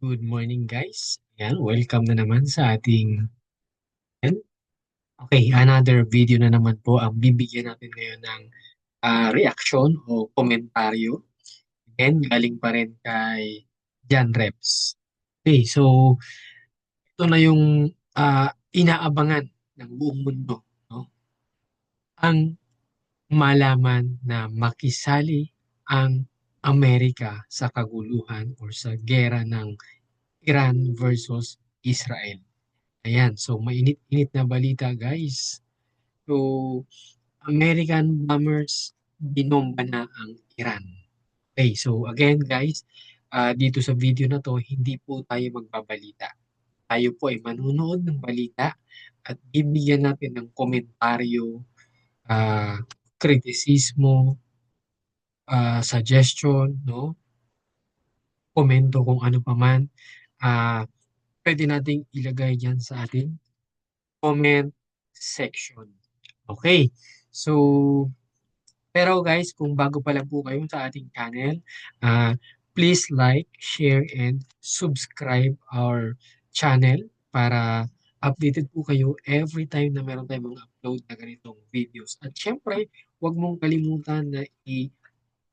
Good morning guys. Ayan, welcome na naman sa ating ayan. Okay, another video na naman po ang bibigyan natin ngayon ng ah, reaction o komentaryo. Again, galing pa rin kay Jan Reps. Okay, so ito na yung ah, inaabangan ng buong mundo, no? Ang malaman na makisali ang Amerika sa kaguluhan or sa gera ng Iran versus Israel. Ayan, so mainit-init na balita guys. So, American bombers binomba na ang Iran. Okay, so again guys, ah, dito sa video na to, hindi po tayo magbabalita. Tayo po ay manunood ng balita at bibigyan natin ng komentaryo, ah, kritisismo, ah, suggestion, no? Komento kung ano pa man. Ah, pwede nating ilagay dyan sa ating comment section. Okay, so pero guys, kung bago pa lang po kayo sa ating channel, ah, please like, share, and subscribe our channel para updated po kayo every time na meron tayong mga upload na ganitong videos. At syempre, huwag mong kalimutan na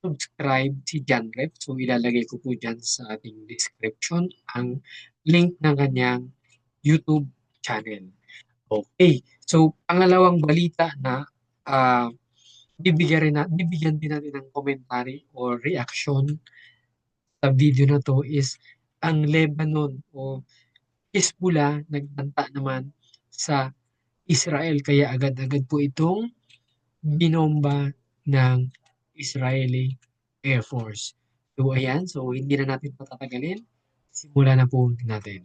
i-subscribe si John Rep. So ilalagay ko po dyan sa ating description ang link ng kanyang YouTube channel. Okay, so pangalawang balita na ah, bibigyan rin na, bibigyan din natin ng commentary or reaction sa video na to is ang Lebanon o Hezbollah nagbanta naman sa Israel kaya agad-agad po itong binomba ng Israeli Air Force. So ayan, so hindi na natin patatagalin. Simulan na po natin.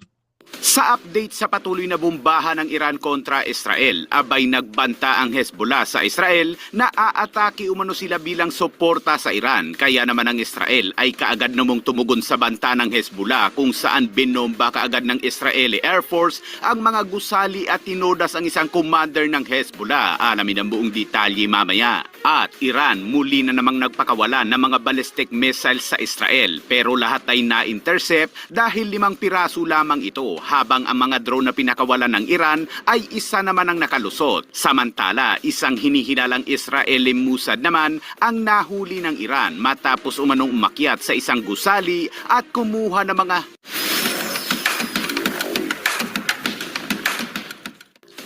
Sa update sa patuloy na bombahan ng Iran kontra Israel, abay nagbanta ang Hezbollah sa Israel na aatake umano sila bilang suporta sa Iran. Kaya naman ang Israel ay kaagad namong tumugon sa banta ng Hezbollah kung saan binomba kaagad ng Israeli Air Force ang mga gusali at tinodas ang isang commander ng Hezbollah. Alamin ang buong detalye mamaya. At Iran muli na namang nagpakawalan ng mga ballistic missiles sa Israel pero lahat ay na-intercept dahil limang piraso lamang ito ang mga drone na pinakawalan ng Iran ay isa naman ang nakalusot. Samantala, isang hinihinalang Israeli Musad naman ang nahuli ng Iran matapos umanong umakyat sa isang gusali at kumuha ng mga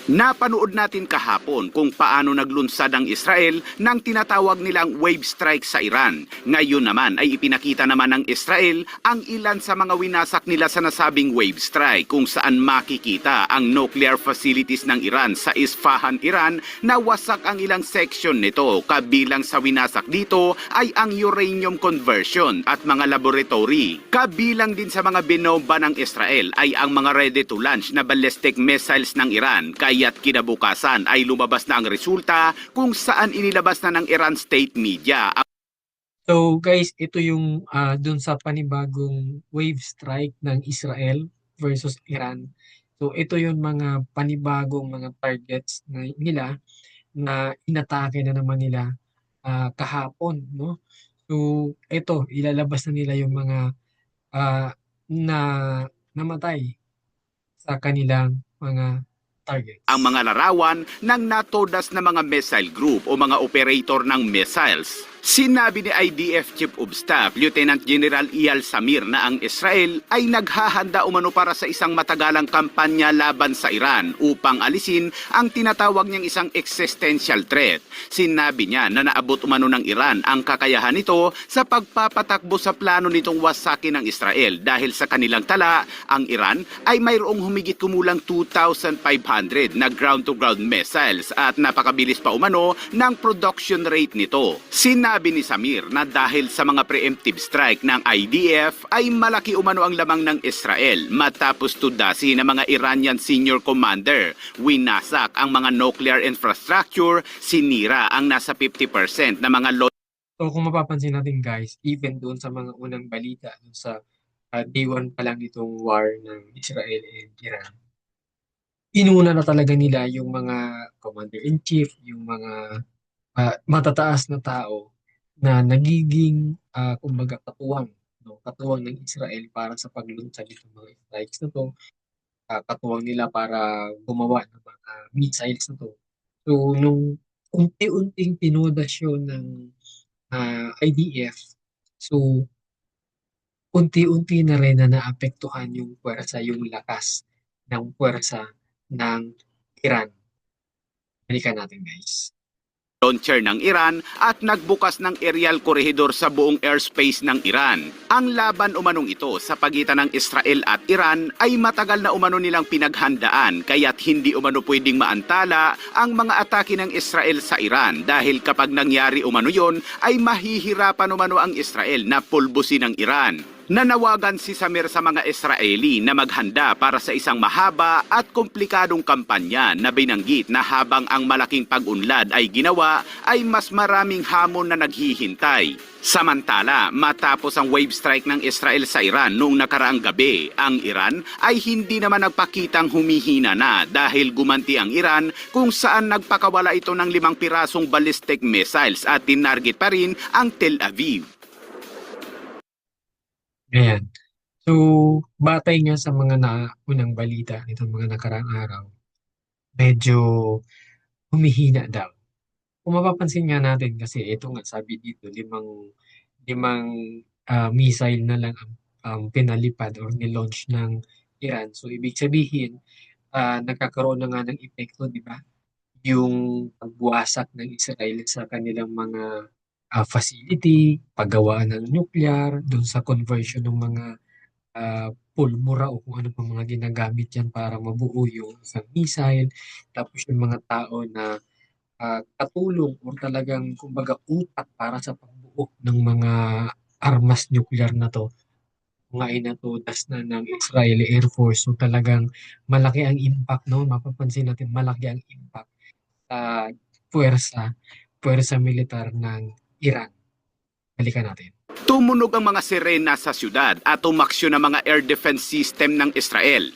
Napanood natin kahapon kung paano naglunsad ang Israel ng tinatawag nilang wave strike sa Iran. Ngayon naman ay ipinakita naman ng Israel ang ilan sa mga winasak nila sa nasabing wave strike kung saan makikita ang nuclear facilities ng Iran sa Isfahan, Iran na wasak ang ilang section nito. Kabilang sa winasak dito ay ang uranium conversion at mga laboratory. Kabilang din sa mga binomba ng Israel ay ang mga ready to launch na ballistic missiles ng Iran. Kaya't kinabukasan ay lumabas na ang resulta kung saan inilabas na ng Iran state media So guys, ito yung ah, dun sa panibagong wave strike ng Israel versus Iran. So ito yung mga panibagong mga targets na nila na inatake na naman nila ah, kahapon, no? So ito, ilalabas na nila yung mga ah, na namatay sa kanilang mga targets. ang mga larawan ng natodas na mga missile group o mga operator ng missiles. Sinabi ni IDF Chief of Staff Lieutenant General Iyal Samir na ang Israel ay naghahanda umano para sa isang matagalang kampanya laban sa Iran upang alisin ang tinatawag niyang isang existential threat. Sinabi niya na naabot umano ng Iran ang kakayahan nito sa pagpapatakbo sa plano nitong wasakin ng Israel dahil sa kanilang tala, ang Iran ay mayroong humigit kumulang 2,500 na ground-to-ground missiles at napakabilis pa umano ng production rate nito. Sinabi ni Samir na dahil sa mga preemptive strike ng IDF ay malaki umano ang lamang ng Israel matapos tudasi ng mga Iranian senior commander. Winasak ang mga nuclear infrastructure, sinira ang nasa 50% na mga lo- So kung mapapansin natin guys, even doon sa mga unang balita, doon sa ah, day one pa lang itong war ng Israel and Iran, inuna na talaga nila yung mga commander-in-chief, yung mga ah, matataas na tao na nagiging, ah, kumbaga, katuwang no, katuwang ng Israel para sa paglunsad nitong mga strikes na 'to, ah, katuwang nila para gumawa ng mga missiles na 'to. So, nung unti-unting tinodas yun ng, ah, IDF, so unti-unti na rin na naapektuhan yung puwersa, yung lakas ng puwersa ng Iran. Balikan natin guys. Launcher ng Iran at nagbukas ng aerial corridor sa buong airspace ng Iran. Ang laban umanong ito sa pagitan ng Israel at Iran ay matagal na umano nilang pinaghandaan kaya't hindi umano pwedeng maantala ang mga atake ng Israel sa Iran dahil kapag nangyari umano yon ay mahihirapan umano ang Israel na pulbusin ng Iran. Nanawagan si Samir sa mga Israeli na maghanda para sa isang mahaba at komplikadong kampanya na binanggit na habang ang malaking pag-unlad ay ginawa ay mas maraming hamon na naghihintay. Samantala, matapos ang wave strike ng Israel sa Iran noong nakaraang gabi, ang Iran ay hindi naman nagpakitang humihina na dahil gumanti ang Iran kung saan nagpakawala ito ng limang pirasong ballistic missiles at tinarget pa rin ang Tel Aviv. Ayan. So, batay nga sa mga naunang balita nitong mga nakaraang araw, medyo humihina daw. Kung mapapansin nga natin kasi ito nga sabi dito limang limang ah, missile na lang ang, ang pinalipad or nilaunch ng Iran. So, ibig sabihin, ah, nagkakaroon na nga ng epekto, di ba? Yung pagwasak ng Israel sa kanilang mga ah, facility, paggawaan ng nuclear, dun sa conversion ng mga ah, pulmura o kung ano pa mga ginagamit yan para mabuo yung isang missile. Tapos yung mga tao na ah, katulong or talagang kumbaga utak para sa pagbuo ng mga armas nuclear na to mga inatudas na ng Israeli Air Force. So talagang malaki ang impact, no? Mapapansin natin malaki ang impact sa puwersa, puwersa militar ng Iran. Balikan natin. Tumunog ang mga sirena sa syudad at umaksyon ang mga air defense system ng Israel.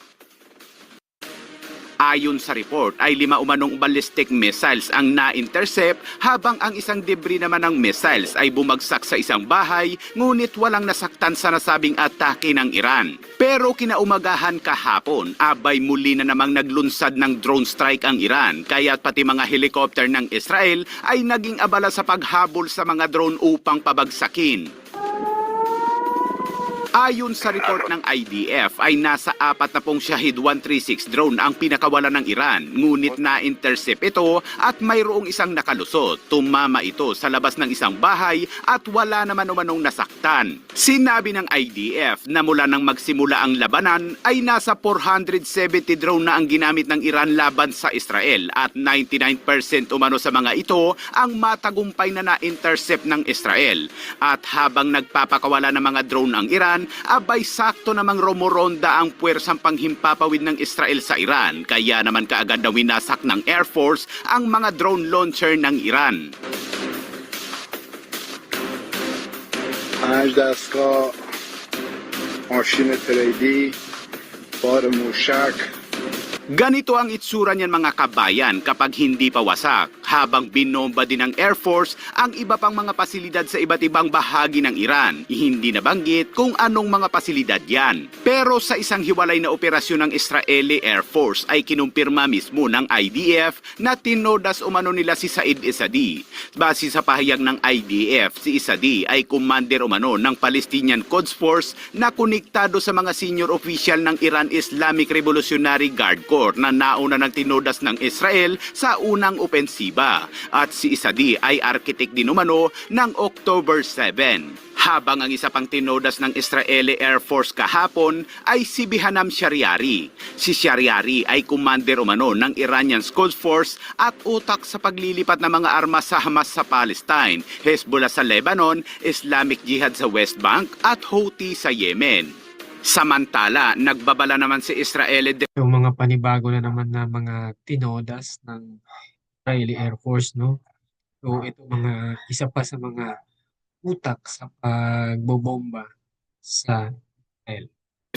Ayon sa report ay lima umanong ballistic missiles ang na-intercept habang ang isang debris naman ng missiles ay bumagsak sa isang bahay ngunit walang nasaktan sa nasabing atake ng Iran. Pero kinaumagahan kahapon abay muli na namang naglunsad ng drone strike ang Iran kaya't pati mga helicopter ng Israel ay naging abala sa paghabol sa mga drone upang pabagsakin. Ayon sa report ng IDF ay nasa apat na pong Shahid 136 drone ang pinakawala ng Iran ngunit na-intercept ito at mayroong isang nakalusot. Tumama ito sa labas ng isang bahay at wala naman umanong nasaktan. Sinabi ng IDF na mula nang magsimula ang labanan ay nasa 470 drone na ang ginamit ng Iran laban sa Israel at 99% umano sa mga ito ang matagumpay na na-intercept ng Israel. At habang nagpapakawala ng mga drone ang Iran, abay sakto namang romoronda ang puwersang panghimpapawid ng Israel sa Iran. Kaya naman kaagad na winasak ng Air Force ang mga drone launcher ng Iran. پنج دستگاه ماشین تریدی بار موشک Ganito ang itsura niyan mga kabayan kapag hindi pa wasak, habang binomba din ng Air Force ang iba pang mga pasilidad sa iba't ibang bahagi ng Iran. Hindi nabanggit kung anong mga pasilidad yan. Pero sa isang hiwalay na operasyon ng Israeli Air Force ay kinumpirma mismo ng IDF na tinodas umano nila si Said Isadi. Base sa pahayag ng IDF, si Isadi ay commander umano ng Palestinian Quds Force na konektado sa mga senior official ng Iran Islamic Revolutionary Guard Corps na nauna ng tinodas ng Israel sa unang opensiba. At si Isadi ay architect din umano ng October 7. Habang ang isa pang tinodas ng Israeli Air Force kahapon ay si Bihanam Shariari. Si Shariari ay commander umano ng Iranian Quds Force at utak sa paglilipat ng mga armas sa Hamas sa Palestine, Hezbollah sa Lebanon, Islamic Jihad sa West Bank at Houthi sa Yemen. Samantala, nagbabala naman si Israeli Yung mga panibago na naman na mga tinodas ng Israeli Air Force, no? So, ito mga isa pa sa mga utak sa pagbobomba sa Israel.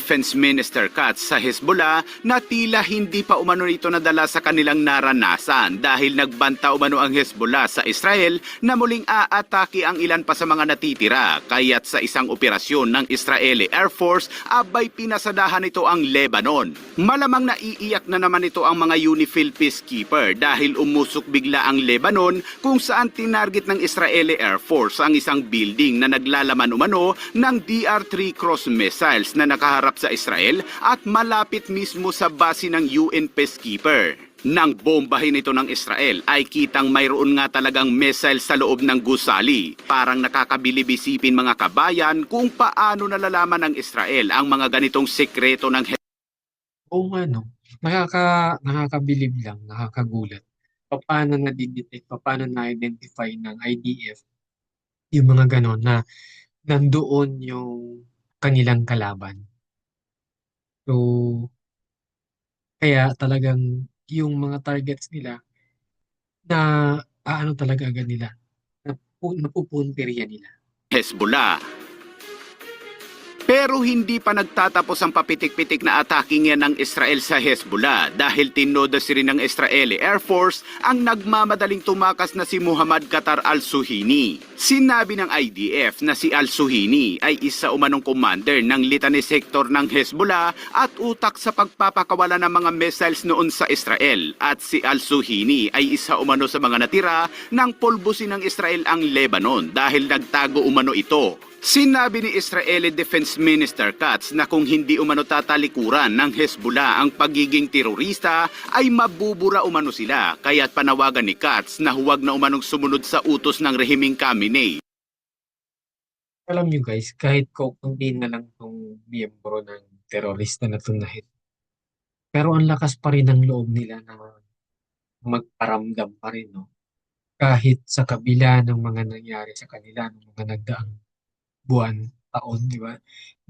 Defense Minister Katz sa Hezbollah na tila hindi pa umano ito nadala sa kanilang naranasan dahil nagbanta umano ang Hezbollah sa Israel na muling aatake ang ilan pa sa mga natitira kaya't sa isang operasyon ng Israeli Air Force abay pinasadahan ito ang Lebanon. Malamang naiiyak na naman ito ang mga UNIFIL peacekeeper dahil umusok bigla ang Lebanon kung saan tinarget ng Israeli Air Force ang isang building na naglalaman umano ng DR-3 cross missiles na nakaharap sa Israel at malapit mismo sa base ng UN peacekeeper. Nang bombahin ito ng Israel ay kitang mayroon nga talagang missile sa loob ng gusali. Parang nakakabilib isipin mga kabayan kung paano nalalaman ng Israel ang mga ganitong sekreto ng Oo nga, no? Nakaka, nakakabilib lang, nakakagulat. Paano na-detect, paano na-identify ng IDF yung mga ganon na nandoon yung kanilang kalaban. So, kaya talagang yung mga targets nila na aano talaga agad nila, napu, napupuntirya nila. Hezbollah. Pero hindi pa nagtatapos ang papitik-pitik na ataking yan ng Israel sa Hezbollah. Dahil tinodas rin ng Israeli Air Force ang nagmamadaling tumakas na si Muhammad Qatar al-Suhini. Sinabi ng IDF na si al-Suhini ay isa umanong commander ng Litani Sector ng Hezbollah at utak sa pagpapakawala ng mga missiles noon sa Israel. At si al-Suhini ay isa umano sa mga natira ng pulbusin ng Israel ang Lebanon. Dahil nagtago umano ito Sinabi ni Israeli Defense Minister Katz na kung hindi umano tatalikuran ng Hezbollah ang pagiging terorista ay mabubura umano sila kaya't panawagan ni Katz na huwag na umanong sumunod sa utos ng rehimeng Khamenei. Alam nyo guys, kahit kukunti na lang tong miyembro ng terorista na tunahin, pero ang lakas pa rin ng loob nila na magparamdam pa rin, no? Kahit sa kabila ng mga nangyari sa kanila, ng mga nagdaang buwan, taon, di ba?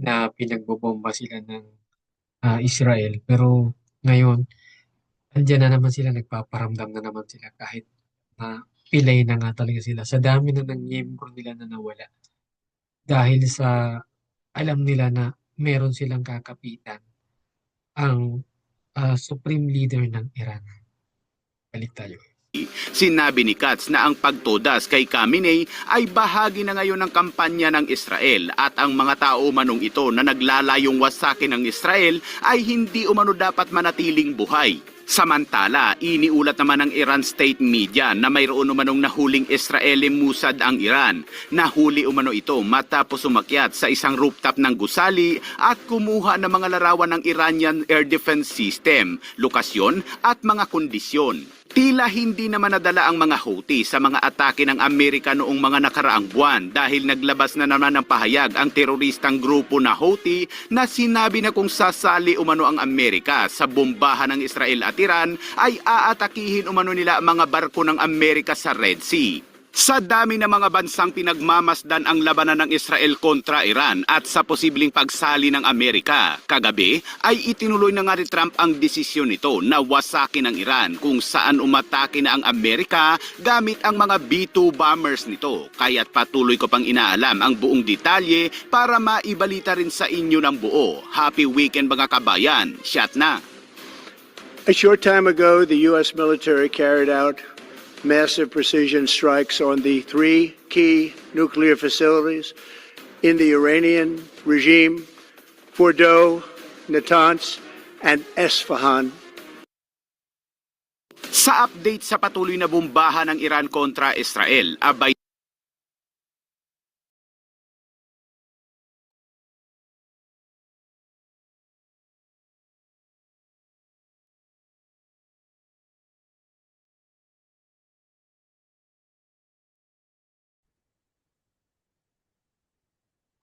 Na pinagbobomba sila ng ah, Israel. Pero ngayon, andyan na naman sila, nagpaparamdam na naman sila kahit na pilay na nga talaga sila. Sa dami na ng miyembro nila na nawala. Dahil sa alam nila na meron silang kakapitan ang ah, supreme leader ng Iran. Balik tayo. Sinabi ni Katz na ang pagtodas kay Khamenei ay bahagi na ngayon ng kampanya ng Israel at ang mga tao manong ito na naglalayong wasakin ng Israel ay hindi umano dapat manatiling buhay. Samantala, iniulat naman ng Iran state media na mayroon umanong nahuling Israeli Musad ang Iran. Nahuli umano ito matapos umakyat sa isang rooftop ng gusali at kumuha ng mga larawan ng Iranian Air Defense System, lokasyon at mga kondisyon. Tila hindi naman nadala ang mga Houthi sa mga atake ng Amerika noong mga nakaraang buwan dahil naglabas na naman ng pahayag ang teroristang grupo na Houthi na sinabi na kung sasali umano ang Amerika sa bombahan ng Israel at Iran ay aatakihin umano nila ang mga barko ng Amerika sa Red Sea. Sa dami ng mga bansang pinagmamasdan ang labanan ng Israel kontra Iran at sa posibleng pagsali ng Amerika, kagabi ay itinuloy na nga ni Trump ang desisyon nito na wasakin ang Iran kung saan umatake na ang Amerika gamit ang mga B-2 bombers nito. Kaya't patuloy ko pang inaalam ang buong detalye para maibalita rin sa inyo ng buo. Happy weekend mga kabayan. Shot na! A short time ago, the U.S. military carried out massive precision strikes on the three key nuclear facilities in the Iranian regime Fordow, Natanz, and Esfahan. Sa update sa patuloy na bombahan ng Iran kontra Israel, abay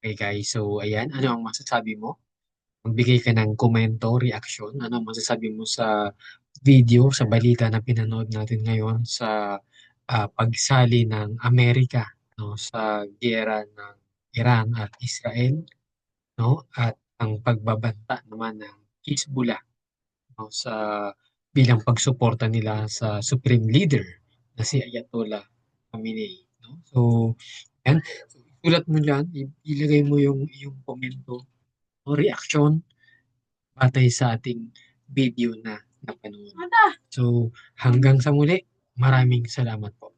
Okay guys, so ayan, ano ang masasabi mo? Magbigay ka ng komento, reaction. Ano ang masasabi mo sa video, sa balita na pinanood natin ngayon sa ah, pagsali ng Amerika no, sa giyera ng Iran at Israel, no? At ang pagbabanta naman ng Hezbollah no, sa bilang pagsuporta nila sa Supreme Leader na si Ayatollah Khamenei, no? So, yan. So, isulat mo dyan, ilagay mo yung yung komento o reaction batay sa ating video na napanood. So, hanggang sa muli, maraming salamat po.